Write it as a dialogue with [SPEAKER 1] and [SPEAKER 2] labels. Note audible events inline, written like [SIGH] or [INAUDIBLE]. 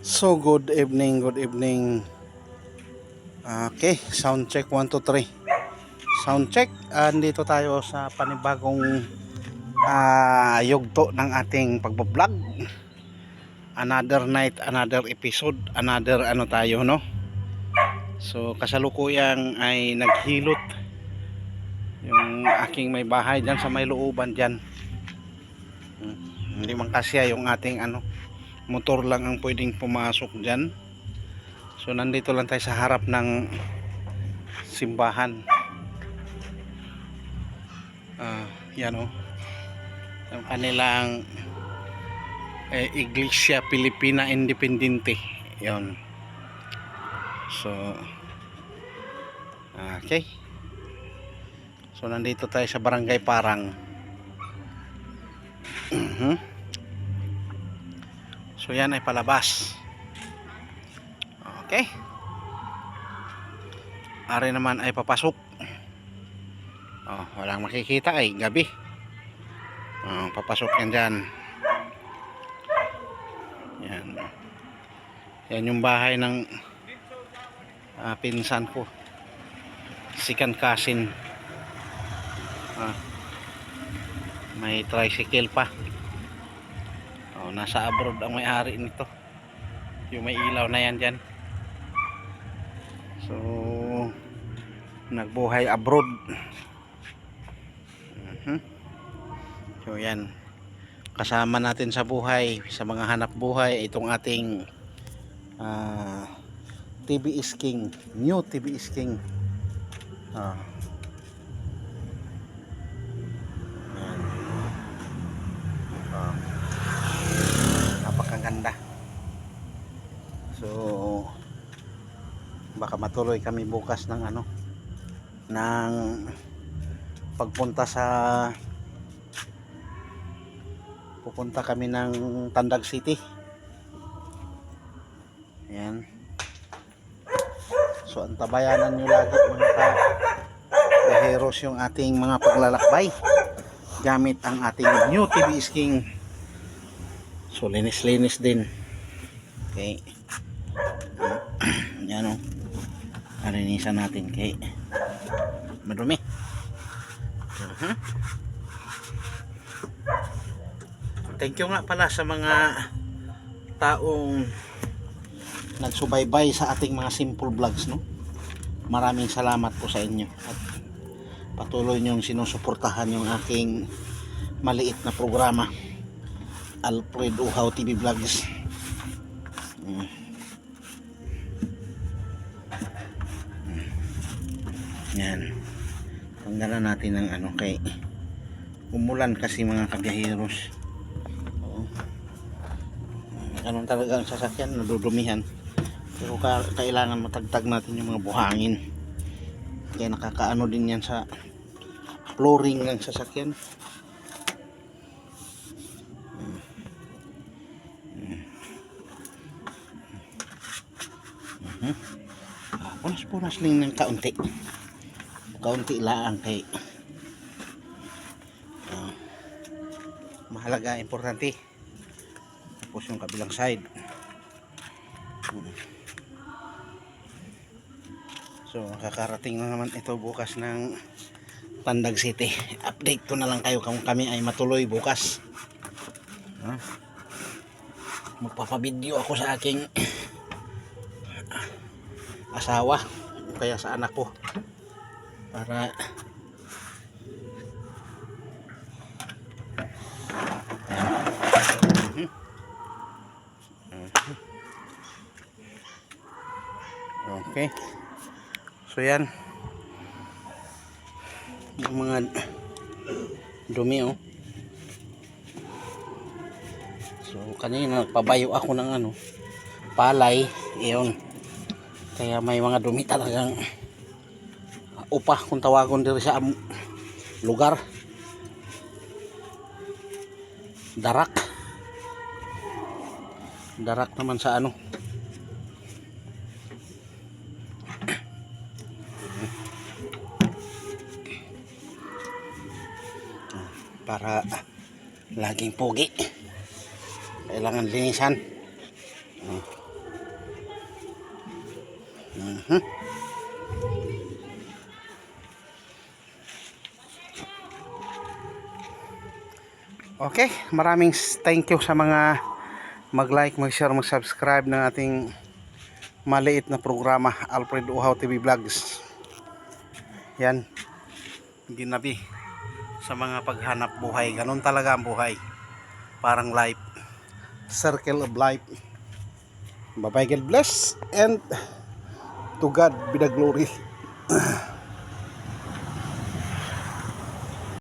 [SPEAKER 1] So good evening, good evening. Okay, sound check 1 2 3. Sound check. Andito tayo sa panibagong ah, yugto ng ating pagbablog. Another night, another episode, another ano tayo, no? So kasalukuyang ay naghilot yung aking may bahay dyan sa may looban dyan. Hmm, Hindi man kasya yung ating ano motor lang ang pwedeng pumasok dyan. So nandito lang tayo sa harap ng simbahan. Ah yan o yung kanilang eh, Iglesia Pilipina Independente. Yon so okay. So nandito tayo sa barangay Parang. [CLEARS THROAT] Mhm So yan ay palabas. Okay. Ari naman ay papasok. Oh, walang makikita ay gabi. Oh, papasok yan dyan. Yan. Yan yung bahay ng ah, pinsan ko. Sikan Kasin. Ah, may tricycle pa. Nasa abroad ang may-ari nito. Yung may ilaw na yan dyan. So, nagbuhay abroad. Mhm. So, yan. Kasama natin sa buhay, sa mga hanap buhay, itong ating ah, TBS King. New TBS King. Ah. Yan. Ah napakaganda so baka matuloy kami bukas ng ano ng pagpunta sa pupunta kami ng Tandag City yan so antabayanan nyo lagi mga ka heroes yung ating mga paglalakbay gamit ang ating new TV King So linis-linis din. Okay. [CLEARS THROAT] Yan o. Arinisan natin kay madumi. Uh-huh. Thank you nga pala sa mga taong nagsubaybay sa ating mga simple vlogs no. Maraming salamat po sa inyo at patuloy niyong sinusuportahan yung aking maliit na programa. Alfred Uhaw TV Vlogs yan tanggalan natin ng ano kay umulan kasi mga kabiyaheros Oo. ganun talaga ang sasakyan nadudumihan pero ka kailangan matagtag natin yung mga buhangin kaya nakakaano din yan sa flooring ng sasakyan Hmm? Ah, punas-punas lang ng kaunti. Kaunti lang kay ah, mahalaga, importante. Tapos yung kabilang side. So, kakarating na naman ito bukas ng Pandag City. Update ko na lang kayo kung kami ay matuloy bukas. Ha? Magpapabideo ako sa aking asawa kaya sa anak ko para okay. So yan. Yung mga dumi oh. So kanina nagpabayo ako ng ano palay. Iyon kaya may mga dumi talagang upa kung tawagon dito sa lugar. Darak. Darak naman sa ano. Para laging pogi. Kailangan linisan. Hmm? Okay, maraming thank you sa mga mag-like, mag-share, mag-subscribe ng ating maliit na programa Alfred Uhaw TV Vlogs. Yan. Ginabi sa mga paghanap buhay. Ganun talaga ang buhay. Parang life. Circle of life. Bye-bye, God bless. And to God be the glory. [CLEARS THROAT]